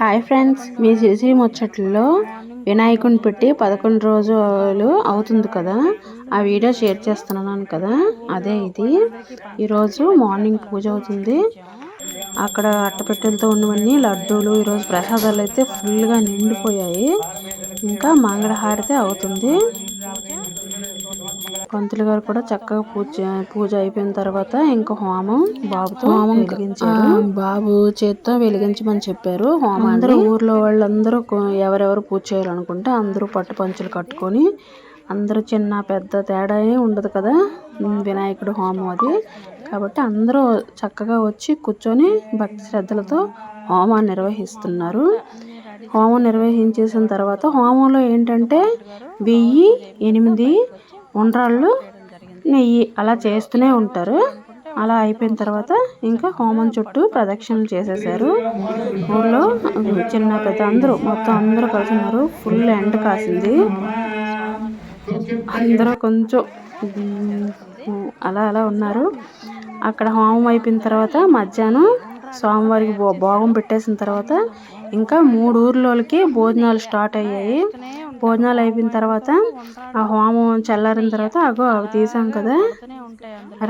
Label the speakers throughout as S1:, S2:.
S1: Hi friends CC సిసి ముచ్చట్లలో వినాయకుని పెట్టి పదకొండు రోజులు అవుతుంది కదా? ఆ వీడియో షేర్ చేస్తున్నాను కదా? అదే ఇది. ఈరోజు మార్నింగ్ పూజ అవుతుంది. అక్కడ అట్టపెట్టెలతో ఉన్నవన్నీ లడ్డూలు ఈరోజు ప్రసాదాలు అయితే ఫుల్గా నిండిపోయాయి. ఇంకా మంగళహారతి అవుతుంది. పంతులు గారు కూడా చక్కగా పూజ పూజ అయిపోయిన తర్వాత ఇంకా హోమం బాబుతో హోమం వెలిగించారు. బాబు చేత్తో వెలిగించమని చెప్పారు హోమం అందరూ ఊర్లో వాళ్ళందరూ ఎవరెవరు పూజ చేయాలనుకుంటే అందరూ పట్టు పంచులు కట్టుకొని అందరూ చిన్న పెద్ద తేడా ఉండదు కదా వినాయకుడు హోమం అది. కాబట్టి అందరూ చక్కగా వచ్చి కూర్చొని భక్తి శ్రద్ధలతో హోమాన్ని నిర్వహిస్తున్నారు. హోమం నిర్వహించేసిన తర్వాత హోమంలో ఏంటంటే వెయ్యి ఎనిమిది ఉండ్రాళ్ళు నెయ్యి అలా చేస్తూనే ఉంటారు. అలా అయిపోయిన తర్వాత ఇంకా హోమం చుట్టూ ప్రదక్షిణలు చేసేసారు ఊళ్ళో చిన్న పెద్ద అందరూ మొత్తం అందరూ కలిసి ఉన్నారు. ఫుల్ ఎండ కాసింది. అందరూ కొంచెం అలా అలా ఉన్నారు. అక్కడ హోమం అయిపోయిన తర్వాత మధ్యాహ్నం స్వామివారికి భోగం పెట్టేసిన తర్వాత ఇంకా మూడు ఊర్లోకి భోజనాలు స్టార్ట్ అయ్యాయి. భోజనాలు అయిపోయిన తర్వాత ఆ హోమం చల్లారిన తర్వాత అగో అవి తీసాం కదా.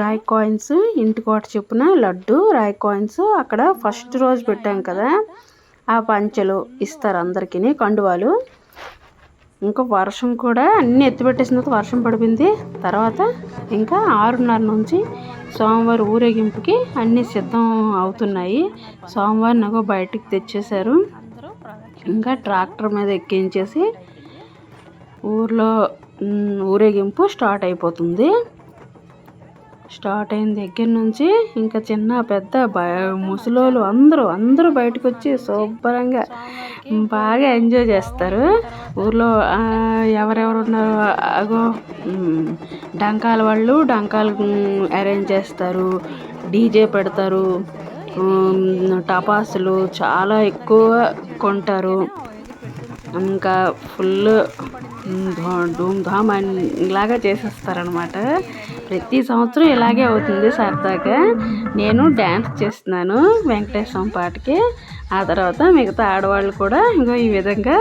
S1: రాయి కాయిన్స్ ఇంటి కోట చొప్పున లడ్డు రాయి కాయిన్స్ అక్కడ ఫస్ట్ రోజు పెట్టాం కదా. ఆ పంచెలు ఇస్తారు అందరికీ కండువాలు. ఇంకా వర్షం కూడా అన్నీ ఎత్తిపెట్టేసిన తర్వాత వర్షం పడిపోయింది. తర్వాత ఇంకా ఆరున్నర నుంచి సోమవారం ఊరేగింపుకి అన్నీ సిద్ధం అవుతున్నాయి. సోమవారం నాకు బయటికి తెచ్చేశారు. ఇంకా ట్రాక్టర్ మీద ఎక్కించేసి ఊర్లో ఊరేగింపు స్టార్ట్ అయిపోతుంది. స్టార్ట్ అయిన దగ్గర నుంచి ఇంకా చిన్న పెద్ద ముసలోళ్ళు అందరూ అందరూ బయటకు వచ్చి శుభ్రంగా బాగా ఎంజాయ్ చేస్తారు. ఊర్లో ఎవరెవరు ఉన్నారో అగో డంకాల వాళ్ళు డంకాలు అరేంజ్ చేస్తారు. డీజే పెడతారు. టపాసులు చాలా ఎక్కువ కొంటారు. ఇంకా ఫుల్ ధూమ్ధామ్ ధామ్ లాగా చేసేస్తారనమాట ప్రతి సంవత్సరం ఇలాగే అవుతుంది సరదాగా నేను డ్యాన్స్ చేస్తున్నాను వెంకటేశ్వరం పాటకి. ఆ తర్వాత మిగతా ఆడవాళ్ళు కూడా ఇంకో ఈ విధంగా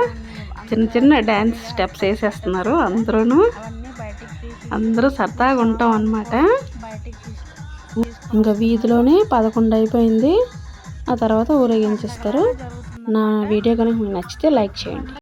S1: చిన్న చిన్న డ్యాన్స్ స్టెప్స్ వేసేస్తున్నారు అందరూ అందరూ సరదాగా ఉంటాం అనమాట ఇంకా వీధిలోనే పదకొండు అయిపోయింది. ఆ తర్వాత ఊరేగించేస్తారు. నా వీడియో కనుక మీకు నచ్చితే లైక్ చేయండి.